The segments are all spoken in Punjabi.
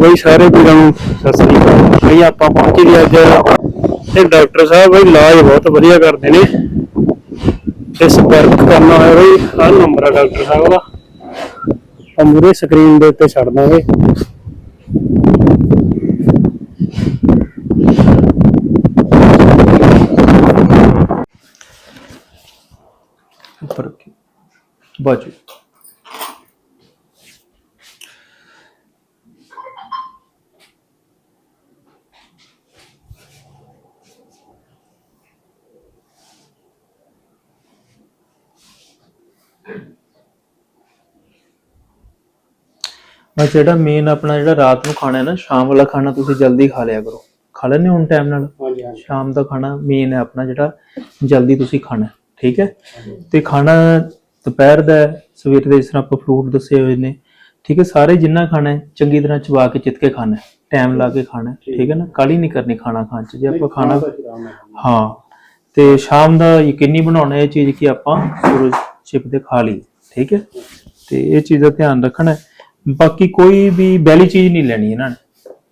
ਬਈ ਸਾਰੇ ਵੀਰਾਂ ਨੂੰ ਸਤਿ ਸ੍ਰੀ ਅਕਾਲ। ਬਈ ਆਪਾਂ ਪਹੁੰਚੇ ਜੀ ਅੱਜ। ਤੇ ਡਾਕਟਰ ਸਾਹਿਬ ਬਈ ਇਲਾਜ ਬਹੁਤ ਵਧੀਆ ਕਰਦੇ ਨੇ। ਤੇ ਸੰਪਰਕ ਕਰਨਾ ਹੋਇਆ ਬਈ, ਆਹ ਨੰਬਰ ਆ ਡਾਕਟਰ ਸਾਹਿਬ ਦਾ। ਆ ਮੂਰੇ ਸਕਰੀਨ ਦੇ ਉੱਤੇ ਛੱਡ ਦਾਂਗੇ। ਬਸ ਜਿਹੜਾ ਮੇਨ ਆਪਣਾ ਜਿਹੜਾ ਰਾਤ ਨੂੰ ਖਾਣਾ ਹੈ ਨਾ ਸ਼ਾਮ ਵਾਲਾ ਖਾਣਾ ਤੁਸੀਂ ਜਲਦੀ ਖਾ ਲਿਆ ਕਰੋ। ਖਾ ਹੋ ਹੁਣ ਟਾਈਮ ਨਾਲ? ਹਾਂਜੀ ਹਾਂਜੀ। ਸ਼ਾਮ ਦਾ ਖਾਣਾ ਮੇਨ ਹੈ ਆਪਣਾ ਜਿਹੜਾ ਜਲਦੀ ਤੁਸੀਂ ਖਾਣਾ ਹੈ, ਠੀਕ ਹੈ? ਤੇ ਖਾਣਾ ਦੁਪਹਿਰ ਦਾ ਹੈ, ਸਵੇਰ ਦੇ ਜਿਸ ਤਰ੍ਹਾਂ ਆਪਾਂ ਫਰੂਟ ਦੱਸੇ ਹੋਏ ਨੇ ਠੀਕ ਹੈ? ਸਾਰੇ ਜਿੰਨਾ ਖਾਣਾ ਹੈ ਚੰਗੀ ਤਰ੍ਹਾਂ ਚਬਾ ਕੇ ਚਿੱਤ ਕੇ ਖਾਣਾ ਟਾਈਮ ਲਾ ਕੇ ਖਾਣਾ ਹੈ, ਠੀਕ। ਹੈ ਨਾ? ਕਾਲੀ ਨਹੀਂ ਕਰਨੀ ਖਾਣਾ ਖਾਣ ਚ ਜੇ ਆਪਾਂ ਖਾਣਾ ਹਾਂ ਤੇ ਸ਼ਾਮ ਦਾ ਯਕੀਨੀ ਬਣਾਉਣਾ ਇਹ ਚੀਜ਼ ਕਿ ਆਪਾਂ ਸੂਰਜ ਛਿਪਦੇ ਖਾ ਲਈ ਠੀਕ ਹੈ? ਤੇ ਇਹ ਚੀਜ਼ ਦਾ ਧਿਆਨ ਰੱਖਣਾ ਹੈ। ਬਾਕੀ ਕੋਈ ਵੀ ਬੈਲੀ ਚੀਜ਼ ਨਹੀਂ ਲੈਣੀ ਇਹਨਾਂ ਨੇ।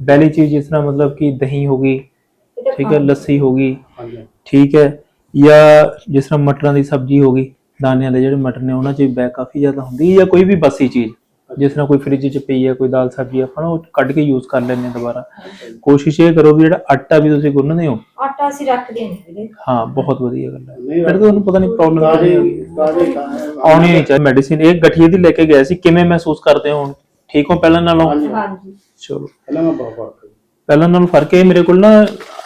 ਬੈਲੀ ਚੀਜ਼ ਜਿਸ ਤਰ੍ਹਾਂ ਮਤਲਬ ਕਿ ਦਹੀਂ ਹੋ ਗਈ ਠੀਕ ਹੈ ਲੱਸੀ ਹੋ ਗਈ ਹਾਂਜੀ। ਠੀਕ ਹੈ ਜਾਂ ਜਿਸ ਤਰ੍ਹਾਂ ਮਟਰਾਂ ਦੀ ਸਬਜ਼ੀ ਹੋ ਗਈ ਦਾਣਿਆਂ ਦੇ ਜਿਹੜੇ ਮਟਰ ਨੇ ਉਹਨਾਂ 'ਚ ਬੈ ਕਾਫੀ ਜ਼ਿਆਦਾ ਹੁੰਦੀ ਹੈ ਜਾਂ ਕੋਈ ਵੀ ਬਸੀ ਚੀਜ਼ ਜਿਸ ਤਰ੍ਹਾਂ ਕੋਈ ਫ੍ਰਿਜ 'ਚ ਪਈ ਹੈ ਕੋਈ ਦਾਲ ਸਬਜ਼ੀ ਆਪਾਂ ਨਾ ਉਹ ਕੱਢ ਕੇ ਯੂਜ਼ ਕਰ ਲੈਂਦੇ ਹਾਂ ਦੁਬਾਰਾ। ਕੋਸ਼ਿਸ਼ ਇਹ ਕਰੋ ਵੀ ਜਿਹੜਾ ਆਟਾ ਵੀ ਤੁਸੀਂ ਗੁੰਨਦੇ ਹੋ। ਆਟਾ ਅਸੀਂ ਰੱਖਦੇ ਨਹੀਂ ਵੀਰੇ ਹਾਂ ਬਹੁਤ ਵਧੀਆ ਗੱਲ ਹੈ। ਫਿਰ ਤੁਹਾਨੂੰ ਪਤਾ ਨਹੀਂ ਪ੍ਰੋਬਲਮ ਕਾਜੇ ਕੀ ਕਾਜੇ ਆਉਣੀ ਨਹੀਂ ਚਾਹੀਦੀ ਮੈਡੀਸਿਨ ਇਹ ਗਠੀਏ ਦੀ ਲੈ ਕੇ ਗਏ ਸੀ ਕਿਵੇਂ ਮਹਿਸੂਸ ਕਰਦੇ ਹੋ ਹੁਣ? ਠੀਕ ਹੋ ਪਹਿਲਾਂ ਨਾਲੋਂ? ਹਾਂਜੀ। ਹਾਂਜੀ। ਚਲੋ। ਪਹਿਲਾਂ ਮੈਂ ਬਹੁਤ ਫ਼ਰਕ ਹੈ ਪਹਿਲਾਂ ਨਾਲੋਂ ਫ਼ਰਕ ਹੈ ਮੇਰੇ ਕੋਲ ਨਾ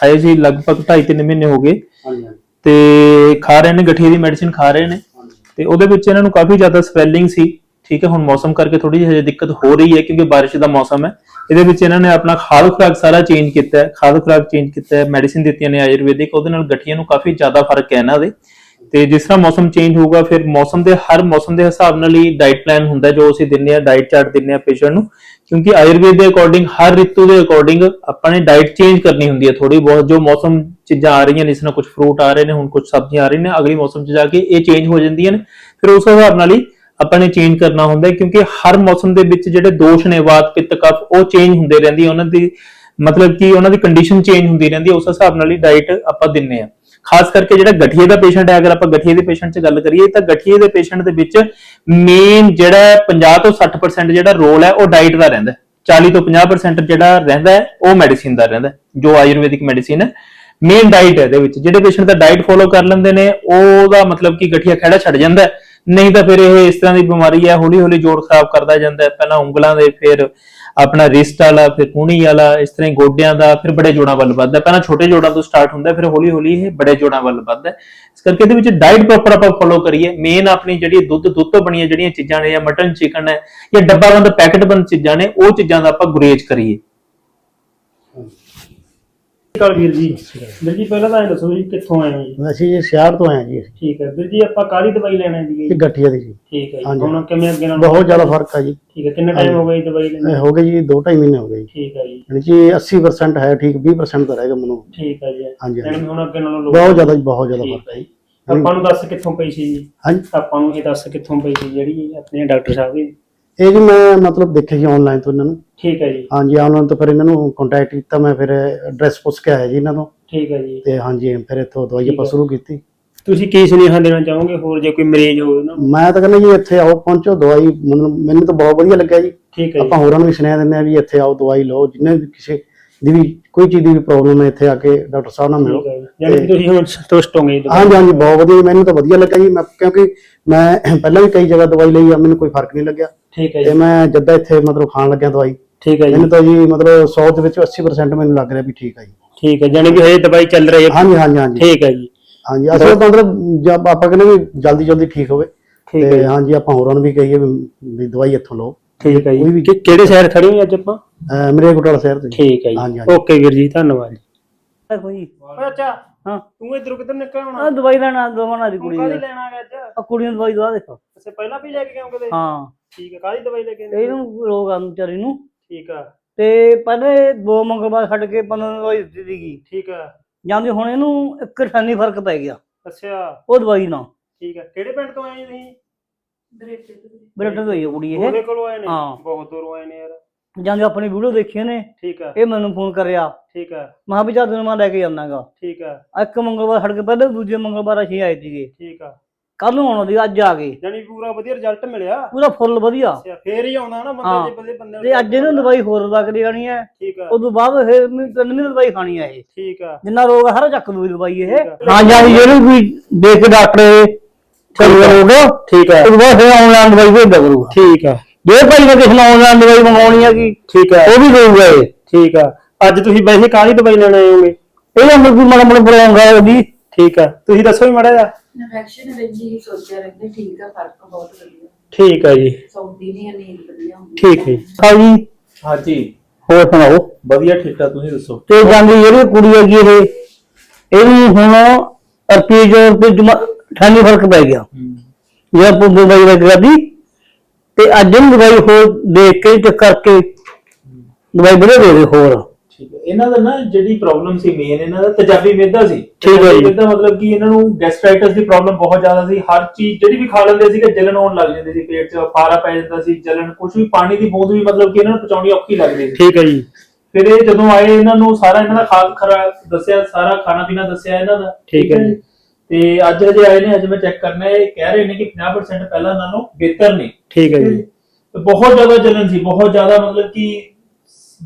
ਆਏ ਸੀ ਲਗਭਗ 2.5 ਮਹੀਨੇ ਹੋ ਗਏ। ਹਾਂਜੀ ਹਾਂਜੀ। ਤੇ ਖਾ ਰਹੇ ਨੇ ਗਠੀਏ ਦੀ ਮੈਡੀਸਿਨ ਖਾ ਰਹੇ ਨੇ। ਹਾਂਜੀ। ਤੇ ਉਹਦੇ ਵਿੱਚ ਇਹਨਾਂ ਨੂੰ ਕਾਫੀ ਜ਼ਿਆਦਾ ਸਵੈਲਿੰਗ ਸੀ। ਠੀਕ ਹੈ ਹੁਣ ਮੌਸਮ ਕਰਕੇ ਥੋੜੀ ਜਿਹੀ ਹਜੇ ਦਿੱਕਤ ਹੋ ਰਹੀ ਹੈ ਕਿਉਂਕਿ ਬਾਰਿਸ਼ ਦਾ ਮੌਸਮ ਹੈ। ਇਹਦੇ ਵਿੱਚ ਇਹਨਾਂ ਨੇ ਆਪਣਾ ਖਾਦ ਖੁਰਾਕ ਸਾਰਾ ਚੇਂਜ ਕੀਤਾ ਹੈ। ਖਾਦ ਖੁਰਾਕ ਚੇਂਜ ਕੀਤਾ ਹੈ ਮੈਡੀਸਿਨ ਦਿੱਤੀਆਂ ਨੇ ਆਯੁਰਵੈਦਿਕ। ਉਹਦੇ ਨਾਲ ਗਠੀਆਂ ਨੂੰ ਕਾਫੀ ਜ਼ਿਆਦਾ ਫ਼ਰਕ ਹੈ ਇਹਨਾਂ ਦੇ। ਤੇ ਜਿਸ ਤਰ੍ਹਾਂ ਮੌਸਮ ਚੇਂਜ ਹੋਊਗਾ, ਫਿਰ ਮੌਸਮ ਦੇ, ਹਰ ਮੌਸਮ ਦੇ ਹਿਸਾਬ ਨਾਲ ਹੀ ਡਾਈਟ ਪਲਾਨ ਹੁੰਦਾ ਜੋ ਅਸੀਂ ਦਿੰਨੇ ਆ ਡਾਈਟ ਚਾਰਟ ਦਿੰਨੇ ਆ ਪੇਸ਼ੈਂਟ ਨੂੰ, ਕਿਉਂਕਿ ਆਯੁਰਵੇਦ ਦੇ ਅਕੋਰਡਿੰਗ ਹਰ ਰਿਤੂ ਦੇ ਅਕੋਰਡਿੰਗ ਆਪਾਂ ਨੇ ਡਾਈਟ ਚੇਂਜ ਕਰਨੀ ਹੁੰਦੀ ਹੈ ਥੋੜੀ ਬਹੁਤ, ਜੋ ਮੌਸਮ ਚੀਜ਼ਾਂ ਆ ਰਹੀਆਂ ਨੇ, ਜਿਸ ਨਾਲ ਕੁਝ ਫਰੂਟ ਆ ਰਹੇ ਨੇ, ਹੁਣ ਕੁਝ ਸਬਜ਼ੀਆਂ ਆ ਰਹੀਆਂ ਨੇ, ਅਗਲੀ ਮੌਸਮ 'ਚ ਜਾ ਕੇ ਇਹ ਚੇਂਜ ਹੋ ਜਾਂਦੀਆਂ ਨੇ, ਫਿਰ ਉਸ ਹਿਸਾਬ ਨਾਲ ਹੀ ਆਪਾਂ ਨੇ ਚੇਂਜ ਕਰਨਾ ਹੁੰਦਾ ਹੈ, ਕਿਉਂਕਿ ਹਰ ਮੌਸਮ ਦੇ ਵਿੱਚ ਜਿਹੜੇ ਦੋਸ਼ ਨੇ, ਵਾਤ, ਪਿੱਤ, ਕਫ, ਉਹ ਚੇਂਜ ਹੁੰਦੇ ਰਹਿੰਦੀ ਉਹਨਾਂ ਦੀ ਮਤਲਬ ਕਿ ਉਹਨਾਂ ਦੀ ਕੰਡੀਸ਼ਨ ਚੇਂਜ ਹੁੰਦੀ ਰਹਿੰਦੀ ਹੈ, ਉਸ ਹਿਸਾਬ ਨਾਲ ਹੀ ਡਾਈਟ ਆਪਾਂ ਦਿੰਨੇ ਆ ਖਾਸ ਕਰਕੇ ਜਿਹੜਾ ਗਠੀਏ ਦਾ ਪੇਸ਼ੈਂਟ ਹੈ, ਅਗਰ ਆਪਾਂ ਗਠੀਏ ਦੇ ਪੇਸ਼ੈਂਟ 'ਚ ਗੱਲ ਕਰੀਏ, ਤਾਂ ਗਠੀਏ ਦੇ ਪੇਸ਼ੈਂਟ ਦੇ ਵਿੱਚ ਮੇਨ ਜਿਹੜਾ 50 ਤੋਂ 60% ਜਿਹੜਾ ਰੋਲ ਹੈ, ਉਹ ਡਾਈਟ ਦਾ ਰਹਿੰਦਾ ਹੈ। 40 ਤੋਂ 50% ਜਿਹੜਾ ਰਹਿੰਦਾ ਉਹ ਮੈਡੀਸਿਨ ਦਾ ਰਹਿੰਦਾ ਜੋ ਆਯੁਰਵੈਦਿਕ ਮੈਡੀਸਿਨ ਹੈ। ਮੇਨ ਡਾਈਟ ਹੈ ਇਹਦੇ ਵਿੱਚ। ਜਿਹੜੇ ਪੇਸ਼ੈਂਟ ਦਾ ਡਾਈਟ ਫੋਲੋ ਕਰ ਲੈਂਦੇ ਨੇ, ਉਹਦਾ ਮਤਲਬ ਕਿ ਗਠੀਆ ਖੜਾ ਛੱਡ ਜਾਂਦਾ ਨਹੀਂ ਤਾਂ ਫਿਰ ਇਹ ਇਸ ਤਰ੍ਹਾਂ ਦੀ ਬਿਮਾਰੀ ਹੈ ਹੌਲੀ ਹੌਲੀ ਜੋੜ ਖਰਾਬ ਕਰਦਾ ਜਾਂਦਾ ਪਹਿਲਾਂ ਉਂਗਲਾਂ ਦੇ, ਫਿਰ ਆਪਣਾ ਰਿਸਟ ਵਾਲਾ, ਫਿਰ ਕੂਣੀ ਵਾਲਾ, ਇਸ ਤਰ੍ਹਾਂ ਹੀ ਗੋਡਿਆਂ ਦਾ, ਫਿਰ ਬੜੇ ਜੋੜਾਂ ਵੱਲ ਵੱਧਦਾ। ਪਹਿਲਾਂ ਛੋਟੇ ਜੋੜਾਂ ਤੋਂ ਸਟਾਰਟ ਹੁੰਦਾ, ਫਿਰ ਹੌਲੀ ਹੌਲੀ ਇਹ ਬੜੇ ਜੋੜਾਂ ਵੱਲ ਵੱਧਦਾ ਇਸ ਕਰਕੇ ਇਹਦੇ ਵਿੱਚ ਡਾਈਟ ਪ੍ਰੋਪਰ ਆਪਾਂ ਫੋਲੋ ਕਰੀਏ। ਮੇਨ ਆਪਣੀ ਜਿਹੜੀ ਦੁੱਧ ਦੁੱਧ ਤੋਂ ਬਣੀਆਂ ਜਿਹੜੀਆਂ ਚੀਜ਼ਾਂ ਨੇ, ਜਾਂ ਮਟਨ ਚਿਕਨ ਹੈ, ਜਾਂ ਡੱਬਾਬੰਦ ਪੈਕਟਬੰਦ ਚੀਜ਼ਾਂ ਨੇ, ਉਹ ਚੀਜ਼ਾਂ ਦਾ ਆਪਾਂ ਗੁਰੇਜ਼ ਕਰੀਏ। ਕਾਲ ਵੀਰ ਜੀ। ਵੀਰ ਜੀ ਪਹਿਲਾਂ ਤਾਂ ਇਹ ਦੱਸੋ ਜੀ ਕਿੱਥੋਂ ਆਏ ਹੋ ਜੀ? ਅਸੀਂ ਜੀ ਸ਼ਹਿਰ ਤੋਂ ਆਏ ਜੀ। ਅਸੀਂ ਠੀਕ ਹੈ। ਵੀਰ ਜੀ ਆਪਾਂ ਕਾਹਦੀ ਦਵਾਈ ਲੈਣਾ ਹੈ ਜੀ? ਇਹ ਗਠੀਆ ਦੀ ਜੀ। ਠੀਕ ਹੈ ਜੀ। ਹਾਂਜੀ। ਹੁਣ ਕਿਵੇਂ ਅੱਗੇ ਨਾਲ ਬਹੁਤ ਜ਼ਿਆਦਾ ਫ਼ਰਕ ਹੈ ਜੀ। ਠੀਕ ਹੈ। ਕਿੰਨਾ ਟਾਈਮ ਹੋ ਗਿਆ ਜੀ ਦਵਾਈ ਲੈਣੇ ਇਹ ਹੋ ਗਏ ਜੀ 2.5 ਮਹੀਨੇ ਹੋ ਗਏ ਜੀ। ਠੀਕ ਹੈ ਜੀ। ਯਾਨੀ ਕਿ 80% ਹੈ ਠੀਕ 20% ਤਾਂ ਰਹਿ ਗਿਆ ਮੈਨੂੰ। ਠੀਕ ਹੈ ਜੀ। ਹਾਂਜੀ, ਯਾਨੀ। ਹੁਣ ਅੱਗੇ ਨਾਲੋਂ ਲੋਕ ਬਹੁਤ ਜ਼ਿਆਦਾ ਜੀ ਬਹੁਤ ਜ਼ਿਆਦਾ ਠੀਕ ਫ਼ਰਕ ਹੈ ਜੀ। ਆਪਾਂ ਨੂੰ ਦੱਸ ਕਿੱਥੋਂ ਪਈ ਸੀ ਜੀ? ਹਾਂਜੀ। ਆਪਾਂ ਨੂੰ ਇਹ ਦੱਸ ਕਿੱਥੋਂ ਪਈ ਸੀ ਜਿਹੜੀ ਆਪਣੇ ਡਾਕਟਰ ਸਾਹਿਬ ਦੀ ਇਹ ਜੀ ਮੈਂ ਮਤਲਬ ਦੇਖਿਆ ਸੀ ਆਨਲਾਈਨ ਤੋਂ ਇਹਨਾਂ ਨੂੰ। ਠੀਕ ਹੈ ਜੀ। ਹਾਂਜੀ ਆਨਲਾਈਨ ਤੋਂ ਫਿਰ ਇਹਨਾਂ ਨੂੰ ਕੰਟੈਕਟ ਕੀਤਾ ਮੈਂ ਫਿਰ ਐਡਰੈਸ ਪੁੱਛ ਕੇ ਆਇਆ ਜੀ ਇਹਨਾਂ ਤੋਂ। ਠੀਕ ਹੈ ਜੀ। ਤੇ ਹਾਂਜੀ ਫਿਰ ਇੱਥੋਂ ਦਵਾਈ ਆਪਾਂ। ਸ਼ੁਰੂ ਕੀਤੀ। ਤੁਸੀਂ ਕੀ ਸੁਨੇਹਾ ਦੇਣਾ ਚਾਹੋਗੇ? ਹੋਰ ਜੇ ਕੋਈ ਮਰੀਜ਼ ਹੋਵੇ ਨਾ। ਮੈਂ ਤਾਂ ਕਹਿੰਦਾ ਜੀ ਇੱਥੇ ਆਓ ਪਹੁੰਚੋ ਦਵਾਈ ਮੈਨੂੰ ਮੈਨੂੰ ਤਾਂ ਬਹੁਤ ਵਧੀਆ ਲੱਗਿਆ ਜੀ। ਠੀਕ ਹੈ ਆਪਾਂ ਹੋਰਾਂ ਨੂੰ ਵੀ ਸੁਨੇਹਾ ਦਿੰਦੇ ਆ ਵੀ ਇੱਥੇ ਆਓ ਦਵਾਈ ਲਓ। ਜਿੰਨੇ ਵੀ ਕਿਸੇ ਦੀ ਵੀ ਕੋਈ ਚੀਜ਼ ਦੀ ਵੀ ਪ੍ਰੋਬਲਮ ਹੈ ਇੱਥੇ ਆ ਕੇ ਡਾਕਟਰ ਸਾਹਿਬ ਨਾਲ ਮਿਲੋ। ਯਾਨੀ ਕਿ ਤੁਸੀਂ ਹੁਣ ਸੰਤੁਸ਼ਟ ਹੋਗੇ ਜੀ ਹਾਂਜੀ ਹਾਂਜੀ ਬਹੁਤ ਵਧੀਆ ਜੀ, ਮੈਨੂੰ ਤਾਂ ਵਧੀਆ ਲੱਗਾ ਜੀ। ਮੈਂ ਕਿਉਂਕਿ ਮੈਂ ਪਹਿਲਾਂ ਵੀ ਕਈ ਜਗ੍ਹਾ ਦਵਾਈ ਲਈ ਆ ਮੈਨੂੰ ਕੋਈ ਫ਼ਰਕ ਨਹੀਂ ਲੱਗਿਆ। ਠੀਕ ਹੈ ਤੇ ਜੀ। ਮੈਂ ਜਦਾਂ ਇੱਥੇ ਮਤਲਬ ਖਾਣ ਲੱਗਿਆ ਦਵਾਈ। ਠੀਕ ਹੈ ਜੀ। ਮੈਨੂੰ ਤਾਂ ਜੀ ਮਤਲਬ 100 ਦੇ ਵਿੱਚ 80% ਮੈਨੂੰ ਲੱਗ ਰਿਹਾ ਵੀ ਠੀਕ ਹੈ ਜੀ। ਠੀਕ ਹੈ ਯਾਨੀ ਕਿ ਹਜੇ ਦਵਾਈ ਚੱਲ ਰਹੀ ਹੈ। ਹਾਂਜੀ ਹਾਂਜੀ ਹਾਂਜੀ। ਠੀਕ ਹੈ ਜੀ। ਹਾਂਜੀ ਅਸਲ ਤਾਂ ਮਤਲਬ ਜਦ ਆਪਾਂ ਕਹਿੰਦੇ ਵੀ ਜਲਦੀ ਜਲਦੀ ਠੀਕ ਹੋਵੇ। ਠੀਕ ਹੈ ਤੇ ਜੀ। ਹਾਂਜੀ ਆਪਾਂ ਹੋਰਾਂ ਨੂੰ ਵੀ ਕਹੀਏ ਵੀ ਵੀ ਦਵਾਈ ਇੱਥੋਂ ਲਓ। ਠੀਕ ਹੈ ਕੋਈ ਜੀ ਵੀ- ਕਿ- ਕਿਹੜੇ ਸ਼ਹਿਰ ਖੜੇ ਹੋ ਅੱਜ ਆਪਾਂ? ਅਹ ਮੇਰੇ ਕੋਟਾਲਾ ਸ਼ਹਿਰ ਤੋਂ। ਠੀਕ ਹੈ ਹਾਂਜੀ, ਜੀ। ਹਾਂਜੀ। ਓਕੇ ਵੀਰ ਜੀ ਧੰਨਵਾਦ ਜੀ। ਕੋਈ ਓਏ ਅੱਛਾ। ਹਾਂ। ਤੂੰ ਇਧਰੋਂ ਕਿੱਧਰ ਨਿਕਲ ਆ ਆਉਣਾ ਦਵਾਈ ਲੈਣਾ ਦਵਾਣਾ ਦੀ ਕੁੜੀ ਕਾਹਦੀ ਆ ਲੈਣਾ ਹੈ ਅੱਜ? ਆਹ ਕੁੜੀ ਨੂੰ ਦਵਾਈ ਦਵਾ ਦੇਖੋ ਅੱਛਾ ਪਹਿਲਾਂ ਵੀ ਲੈ ਕੇ ਆਉਂ ਕਦੇ ਹਾਂ। ਠੀਕ ਹੈ ਕਾਹਦੀ ਦਵਾਈ ਲੈ ਕੇ? ਇਹਨੂੰ ਰੋਗ ਆ ਵਿਚਾਰੀ ਨੂੰ। ਠੀਕ ਆ। ਤੇ ਪਹਿਲੇ ਦੋ ਮੰਗਲਵਾਰ ਛੱਡ ਕੇ 15 ਦਿਨ ਦਵਾਈ ਦਿੱਤੀ ਸੀਗੀ। ਠੀਕ ਆ। ਜਾਂਦੀ ਹੁਣ ਇਹਨੂੰ ਇੱਕ ਰਸਾਨੀ ਫ਼ਰਕ ਪੈ ਗਿਆ। ਅੱਛਾ। ਉਹ ਦਵਾਈ ਨਾਲ। ਠੀਕ ਆ। ਕਿਹੜੇ ਪਿੰਡ ਤੋਂ ਆਏ ਜੀ ਤੁਸੀਂ? ਬਰੇਟੇ ਤੋਂ। ਹੀ ਆ ਕੁੜੀ ਇਹ। ਉਹਦੇ ਕੋਲੋਂ ਆਏ ਨੇ? ਹਾਂ। ਬਹੁਤ ਦੂਰੋਂ ਆਏ ਨੇ ਯਾਰ। ਜਾਂਦੇ ਆਪਣੀ ਵੀਡੀਓ ਦੇਖੀਆਂ ਨੇ ਠੀਕ ਹੈ ਇਹ ਮੈਨੂੰ ਫੋਨ ਕਰਿਆ ਠੀਕ ਹੈ ਮੈਂ ਕਿਹਾ ਵੀ ਚੱਲ ਤੈਨੂੰ ਮੈਂ ਲੈ ਕੇ ਜਾਣਾਗਾ ਠੀਕ ਹੈ ਇੱਕ ਮੰਗਲਵਾਰ ਛੱਡ ਕੇ ਪਹਿਲੇ ਦੂਜੇ ਮੰਗਲਵਾਰ ਅਸੀਂ ਆਏ ਸੀਗੇ ਠੀਕ ਆ ਕੱਲ ਨੂੰ ਆਉਣਾ ਸੀ ਅੱਜ ਆ ਗਏ ਜਾਨੀ ਪੂਰਾ ਵਧੀਆ ਰਿਜ਼ਲਟ ਮਿਲਿਆ ਪੂਰਾ ਫੁੱਲ ਵਧੀਆ ਫੇਰ ਹੀ ਆਉਣਾ ਨਾ ਹਾਂ। ਬੰਦਾ ਜੇ ਬੰਦੇ ਬੰਦੇ ਨੂੰ ਤੇ ਅੱਜ ਇਹਨੂੰ ਦਵਾਈ ਹੋਰ ਲੱਗ ਦੀ ਜਾਣੀ ਹੈ ਠੀਕ ਆ ਉਦੋਂ ਬਾਅਦ ਮੈਨੂੰ ਤਿੰਨ ਮਹੀਨੇ ਦਵਾਈ ਖਾਣੀ ਹੈ ਇਹ ਠੀਕ ਆ ਜਿੰਨਾ ਰੋਗ ਹੈ ਸਾਰਾ ਚੱਕ ਦੂਗੀ ਦਵਾਈ ਇਹ ਆ। ਹਾਂ ਜਾਂ ਜਿਹੜੀ ਵੀ ਦੇਖ ਕੇ ਡਾਕਟਰ ਚੱਲ ਹੋਗਾ ਠੀਕ ਆ ਉਹ ਬਾਅਦ ਫਿਰ ਆਨਲਾਈਨ ਦਵਾਈ ਭੇਜਦਾ ਕਰੂਗਾ ਠੀਕ ਆ ਜੇ ਭਾਈ ਨੇ ਕਿਸੇ ਨੂੰ ਆਨਲਾਈਨ ਦਵਾਈ ਮੰਗਾਉਣੀ ਹੈਗੀ ਠੀਕ ਆ ਉਹ ਵੀ ਦੇਊਗਾ ਇਹ। ਠੀਕ ਆ ਅੱਜ ਤੁਸੀਂ ਵੈਸੇ ਕਾਹਦੀ ਦਵਾਈ ਲੈਣ ਆਏ ਹੋਗੇ? ਇਹ ਅੰਦਰ ਕੋਈ ਮਾੜਾ ਮਾੜਾ ਬੁਲਾਉਂਗਾ ਉਹਦੀ। ਠੀਕ ਆ ਤੁਸੀਂ ਦੱਸੋ ਵੀ ਮੜਾ ਜਾ ਇਨਫੈਕਸ਼ਨ ਵਿੱਚ ਹੀ ਸੋਚਿਆ ਰਹਿੰਦੇ ਠੀਕ ਆ ਫ਼ਰਕ ਬਹੁਤ ਵਧੀਆ। ਠੀਕ ਆ ਜੀ। ਸੌਂਦੀ ਨਹੀਂ ਆ, ਨੀਂਦ ਵਧੀਆ ਹੁੰਦੀ। ਠੀਕ ਹੈ ਜੀ। ਹਾਂ ਜੀ ਹਾਂਜੀ। ਹੋਰ ਸੁਣਾਓ? ਵਧੀਆ ਠੀਕ ਠਾਕ ਤੁਸੀਂ ਦੱਸੋ? ਤੇ ਜਾਂਦੀ ਜਿਹੜੀ ਕੁੜੀ ਹੈਗੀ ਇਹ ਇਹਨੂੰ ਹੁਣ ਰੁਪਏ ਜੋ ਰੁਪਏ ਜਮਾ ਠਾਣੀ ਫ਼ਰਕ ਪੈ ਗਿਆ। ਜੇ ਆਪਾਂ ਦਵਾਈ ਲੱਗ ਗਈ ਤੇ ਅੱਜ ਇਹਨੂੰ ਦਵਾਈ ਹੋਰ ਦੇਖ ਕੇ ਚੈੱਕ ਕਰਕੇ ਦਵਾਈ ਬੜੇ ਦੇ ਦੇ ਹੋਰ। ਠੀਕ ਹੈ। ਇਹਨਾਂ ਦਾ ਨਾ ਜਿਹੜੀ ਪ੍ਰੋਬਲਮ ਸੀ ਮੇਨ ਇਹਨਾਂ ਦਾ ਤੇਜ਼ਾਬੀ ਮਿਹਦਾ ਸੀ। ਠੀਕ ਹੈ ਜੀ। ਤੇਜ਼ਾਬੀ ਮਿਹਦਾ ਮਤਲਬ ਕਿ ਇਹਨਾਂ ਨੂੰ ਗੈਸਟ੍ਰਾਈਟਸ ਦੀ ਪ੍ਰੋਬਲਮ ਬਹੁਤ ਜ਼ਿਆਦਾ ਸੀ। ਹਰ ਚੀਜ਼ ਜਿਹੜੀ ਵੀ ਖਾ ਲੈਂਦੇ ਸੀਗੇ ਜਲਨ ਹੋਣ ਲੱਗ ਜਾਂਦੀ ਸੀ ਪੇਟ 'ਚ ਫਾਰਾ ਪੈ ਜਾਂਦਾ ਸੀ ਜਲਨ ਕੁਝ ਵੀ ਪਾਣੀ ਦੀ ਬੂੰਦ ਵੀ ਮਤਲਬ ਕਿ ਇਹਨਾਂ ਨੂੰ ਪਚਾਉਣੀ ਔਖੀ ਲੱਗਦੀ ਸੀ। ਠੀਕ ਹੈ ਜੀ। ਫਿਰ ਇਹ ਜਦੋਂ ਆਏ ਇਹਨਾਂ ਨੂੰ ਸਾਰਾ ਇਹਨਾਂ ਦਾ ਖਾਦ ਖਰਾ ਦੱਸਿਆ ਸਾਰਾ ਖਾਣਾ ਪੀਣਾ ਦੱਸਿਆ ਇਹਨਾਂ ਦਾ। ਠੀਕ ਹੈ ਜੀ। ਤੇ ਅੱਜ ਹਜੇ ਆਏ ਨੇ ਅੱਜ ਮੈਂ ਚੈੱਕ ਕਰਨਾ ਇਹ ਕਹਿ ਰਹੇ ਨੇ ਕਿ 50% ਪਹਿਲਾਂ ਨਾਲੋਂ ਬਿਹਤਰ ਨੇ। ਠੀਕ ਹੈ ਜੀ। ਤੇ ਬਹੁਤ ਜ਼ਿਆਦਾ ਜਲਨ ਸੀ ਬਹੁਤ ਜ਼ਿਆਦਾ ਮਤਲਬ ਕਿ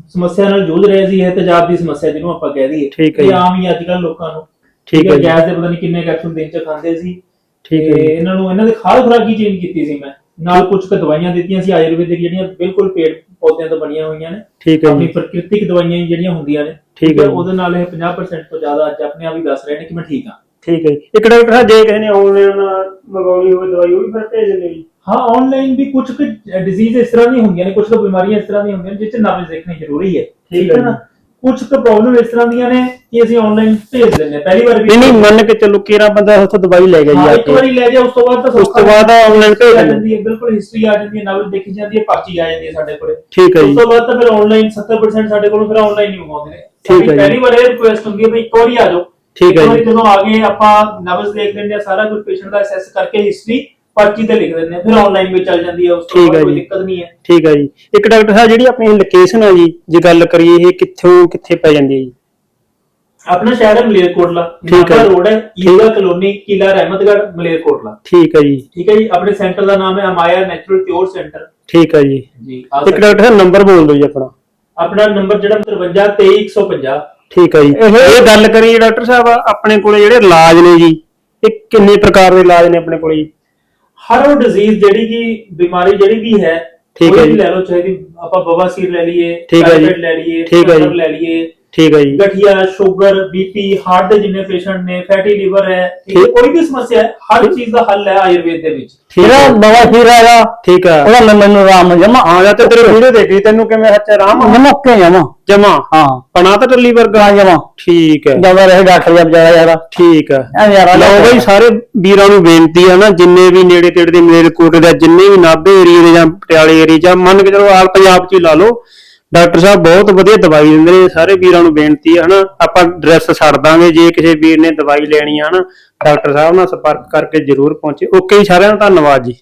ਸਮੱਸਿਆ ਨਾਲ ਜੂਝ ਰਹੇ ਸੀ ਇਹ ਤੇਜ਼ਾਬ ਦੀ ਸਮੱਸਿਆ ਜਿਹਨੂੰ ਆਪਾਂ ਕਹਿ ਦਈਏ। ਠੀਕ ਹੈ ਇਹ ਜੀ। ਆਮ ਹੀ ਅੱਜ ਕੱਲ ਲੋਕਾਂ ਨੂੰ। ਠੀਕ ਹੈ। ਗੈਸ ਦੇ ਪਤਾ ਨਹੀਂ ਕਿੰਨੇ ਕੈਪਸੂਲ ਦਿਨ ਚ ਖਾਂਦੇ ਸੀ। ਠੀਕ ਹੈ। ਇਹਨਾਂ ਨੂੰ ਇਹਨਾਂ ਦੇ ਖਾਦ ਖੁਰਾਕ ਚੇਂਜ ਕੀਤੀ ਸੀ ਮੈਂ। ਨਾਲ ਕੁਝ ਕੁ ਦਵਾਈਆਂ ਦਿੱਤੀਆਂ ਸੀ ਆਯੁਰਵੈਦਿਕ ਜਿਹੜੀਆਂ ਬਿਲਕੁਲ ਪੇੜ ਪੌਦਿਆਂ ਤੋਂ ਬਣੀਆਂ ਹੋਈਆਂ ਨੇ। ਠੀਕ ਹੈ ਆਪਣੀ ਪ੍ਰਕਿਰਤਿਕ ਦਵਾਈਆਂ ਜਿਹੜੀਆਂ ਹੁੰਦੀਆਂ ਨੇ। ਠੀਕ ਹੈ। ਉਹਦੇ ਨਾਲ ਇਹ 50% ਤੋਂ ਜ਼ਿਆਦਾ ਅੱਜ ਆਪਣੇ ਆਪ ਹੀ ਦੱਸ ਰਹੇ ਨੇ ਕਿ ਮੈਂ ਠੀਕ ਹਾਂ। ਠੀਕ ਹੈ ਜੀ। ਇੱਕ ਡਾਕਟਰ ਸਾਹਿਬ ਜੇ ਕਿਸੇ ਨੇ ਆਨਲਾਈਨ ਮੰਗਾਉਣੀ ਹੋਵੇ ਦਵਾਈ ਉਹ ਵੀ ਫਿਰ ਭੇਜ ਦਿੰਦੇ ਜੀ। ਹਾਂ ਆਨਲਾਈਨ ਵੀ ਕੁਝ ਕੁ ਡਿਜ਼ੀਜ਼ ਇਸ ਤਰ੍ਹਾਂ ਦੀਆਂ ਹੁੰਦੀਆਂ ਨੇ ਕੁਝ ਕੁ ਬਿਮਾਰੀਆਂ ਇਸ ਤਰ੍ਹਾਂ ਦੀਆਂ ਹੁੰਦੀਆਂ ਨੇ ਜਿਸ 'ਚ ਨਬਜ਼ ਦੇਖਣੀ ਜ਼ਰੂਰੀ ਹੈ। ਠੀਕ ਹੈ ਨਾ? ਕੁਝ ਕੁ ਪ੍ਰੋਬਲਮ ਇਸ ਤਰ੍ਹਾਂ ਦੀਆਂ ਨੇ ਕਿ ਅਸੀਂ ਆਨਲਾਈਨ ਭੇਜ ਦਿੰਦੇ ਹਾਂ। ਪਹਿਲੀ ਵਾਰ ਵੀ ਨਹੀਂ ਨਹੀਂ ਮੰਨ ਕੇ ਚੱਲੋ ਕਿਹੜਾ ਬੰਦਾ ਉੱਥੋਂ ਦਵਾਈ ਲੈ ਗਿਆ ਜੀ ਹਾਂ ਆ ਇੱਕ ਕੇ। ਵਾਰੀ ਲੈ ਜਾ ਉਸ ਤੋਂ ਬਾਅਦ ਤਾਂ ਉਸ ਤੋਂ ਬਾਅਦ ਆਨਲਾਈਨ ਭੇਜ ਆ ਦਿੰਦੇ ਜਾਂਦੀ ਹੈ ਬਿਲਕੁਲ ਹਿਸਟਰੀ ਆ ਜਾਂਦੀ ਹੈ ਨਬਜ਼ ਦੇਖੀ ਜਾਂਦੀ ਹੈ ਪਰਚੀ ਆ ਜਾਂਦੀ ਹੈ ਸਾਡੇ ਕੋਲੇ। ਠੀਕ ਹੈ ਉਸ ਜੀ। ਤੋਂ ਬਾਅਦ ਤਾਂ ਫਿਰ ਆਨਲਾਈਨ 70% ਸਾਡੇ ਕੋਲੋਂ ਫਿਰ ਆਨਲਾਈਨ ਹੀ ਮੰਗਾਉਂਦੇ ਨੇ। ਠੀਕ ਹੈ ਸਾਡੀ ਜੀ। ਪਹਿਲੀ ਵਾਰ ਇਹ ਰਿਕੁਐਸਟ ਹੁੰਦੀ ਹੈ ਵੀ ਇੱਕ ਵਾਰੀ ਆ ਜਾਓ। ਠੀਕ ਹੈ ਜੀ। ਜਦੋਂ ਆ ਗਏ ਆਪਾਂ ਨਬਜ਼ ਦੇਖ ਲੈਂਦੇ ਆ ਸਾਰਾ ਕੁਝ ਪੇਸ਼ੈਂਟ ਦਾ ਅਸੈਸ ਕਰਕੇ ਹਿਸਟਰੀ ਪਰਚੀ ਤੇ ਲਿਖ ਦਿੰਦੇ ਆ ਫਿਰ ਆਨਲਾਈਨ ਵੀ ਚੱਲ ਜਾਂਦੀ ਹੈ ਉਸ ਤੋਂ ਠੀਕ ਹੈ ਕੋਈ ਜੀ। ਦਿੱਕਤ ਨਹੀਂ ਹੈ। ਠੀਕ ਹੈ ਜੀ। ਇੱਕ ਡਾਕਟਰ ਸਾਹਿਬ ਜਿਹੜੀ ਆਪਣੀ ਲੋਕੇਸ਼ਨ ਹੈ ਜੀ ਜੇ ਗੱਲ ਕਰੀਏ ਇਹ ਕਿੱਥੋਂ ਕਿੱਥੇ ਪੈ ਜਾਂਦੀ ਹੈ ਜੀ? ਆਪਣਾ ਸ਼ਹਿਰ ਹੈ ਮਲੇਰਕੋਟਲਾ। ਠੀਕ ਹੈ। ਨਾਭਾ ਰੋਡ ਹੈ ਈਗਾ ਕਲੋਨੀ ਕਿਲਾ ਰਹਿਮਤਗੜ ਮਲੇਰਕੋਟਲਾ। ਠੀਕ ਹੈ ਜੀ। ਠੀਕ ਹੈ ਜੀ। ਆਪਣੇ ਸੈਂਟਰ ਦਾ ਨਾਮ ਹੈ ਅਮਾਇਆ ਨੈਚੁਰਲ ਕਿਉਰ ਸੈਂਟਰ ਠੀਕ ਹੈ ਜੀ। ਜੀ ਆ ਇੱਕ ਡਾਕਟਰ ਸਾਹਿਬ ਨੰਬਰ ਬੋਲ ਦਿਓ ਜੀ ਆਪਣਾ। ਆਪਣਾ ਨੰਬਰ ਜਿਹੜਾ 532350 ਠੀਕ ਹੈ ਜੀ ਇਹ ਗੱਲ ਕਰੀਏ ਡਾਕਟਰ ਸਾਹਿਬ ਆਪਣੇ ਕੋਲੇ ਜਿਹੜੇ ਇਲਾਜ ਨੇ ਜੀ ਇਹ ਕਿੰਨੇ ਪ੍ਰਕਾਰ ਦੇ ਇਲਾਜ ਨੇ ਆਪਣੇ ਕੋਲੇ ਜੀ ਹਰ ਉਹ ਡਿਜ਼ੀਜ਼ ਜਿਹੜੀ ਕਿ ਬਿਮਾਰੀ ਜਿਹੜੀ ਵੀ ਹੈ ਠੀਕ ਹੈ ਜੀ। ਲੈ ਲਓ ਚਾਹੇ ਆਪਾਂ ਬਵਾਸੀਰ ਲੈ ਲਈਏ ਠੀਕ ਹੈ ਜੀ। ਲੈ ਲਈਏ ਠੀਕ ਹੈ ਜੀ। ਲੈ ਲਈਏ ਠੀਕ ਹੈ ਜੀ। ਗਠੀਆ ਸ਼ੂਗਰ ਬੀਪੀ ਹਾਰਟ ਦੇ ਜਿੰਨੇ ਪੇਸ਼ੈਂਟ ਨੇ ਫੈਟੀ ਲੀਵਰ ਹੈ ਠੀਕ ਹੈ, ਠੀਕ। ਕੋਈ ਵੀ ਸਮੱਸਿਆ ਹੈ ਹਰ ਚੀਜ਼ ਦਾ ਹੱਲ ਹੈ ਆਯੁਰਵੇਦ ਦੇ ਵਿੱਚ। ਠੀਕ ਜਿਹੜਾ ਹੈ। ਦਵਾ ਸੀਰ ਹੈਗਾ। ਠੀਕ ਹੈ। ਉਹਦਾ ਮੈਂ- ਮੈਨੂੰ ਆਰਾਮ ਜਮਾ ਹਾਂ ਜਾਂ ਤੇ ਤੇਰੇ ਵੀਡੀਓ ਦੇਖੀ ਤੈਨੂੰ ਕਿਵੇਂ ਹੱਥ ਆਰਾਮ ਆ? ਜਮਾ ਕੇ ਜਮਾ ਜਮਾ। ਹਾਂ। ਪਣਾ ਤਾਂ ਟੱਲੀ ਵਰਗਾ। ਜਮਾ। ਠੀਕ ਹੈ। ਜ਼ਿਆਦਾ ਰਹੇ ਡਾਕਟਰ ਜਬ ਜ਼ਿਆਦਾ ਯਾਰਾ ਠੀਕ ਹੈ। ਐ ਯਾਰਾ ਲਓ ਬਈ ਸਾਰੇ ਵੀਰਾਂ ਨੂੰ ਬੇਨਤੀ ਆ ਨਾ ਜਿੰਨੇ ਵੀ ਨੇੜੇ ਤੇੜੇ ਦੇ ਮਲੇਰਕੋਟਲੇ ਦਾ ਜਿੰਨੇ ਵੀ ਨਾਭੇ ਏਰੀਏ ਦੇ ਜਾਂ ਪਟਿਆਲੇ ਏਰੀਏ ਜਾਂ ਮੰਨ ਕੇ ਚਲੋ ਆਲ ਪੰਜਾਬ ਚ ਹੀ ਲਾ ਲਓ ਡਾਕਟਰ ਸਾਹਿਬ ਬਹੁਤ ਵਧੀਆ ਦਵਾਈ ਦਿੰਦੇ ਨੇ, ਸਾਰੇ ਵੀਰਾਂ ਨੂੰ ਬੇਨਤੀ ਆ, ਹਨਾ, ਆਪਾਂ ਐਡਰੈਸ ਛੱਡ ਦਾਂਗੇ, ਜੇ ਕਿਸੇ ਵੀਰ ਨੇ ਦਵਾਈ ਲੈਣੀ ਆ, ਹਨਾ, ਡਾਕਟਰ ਸਾਹਿਬ ਨਾਲ ਸੰਪਰਕ ਕਰਕੇ ਜਰੂਰ ਪਹੁੰਚੇ। ਓਕੇ ਜੀ, ਸਾਰਿਆਂ ਦਾ ਧੰਨਵਾਦ ਜੀ।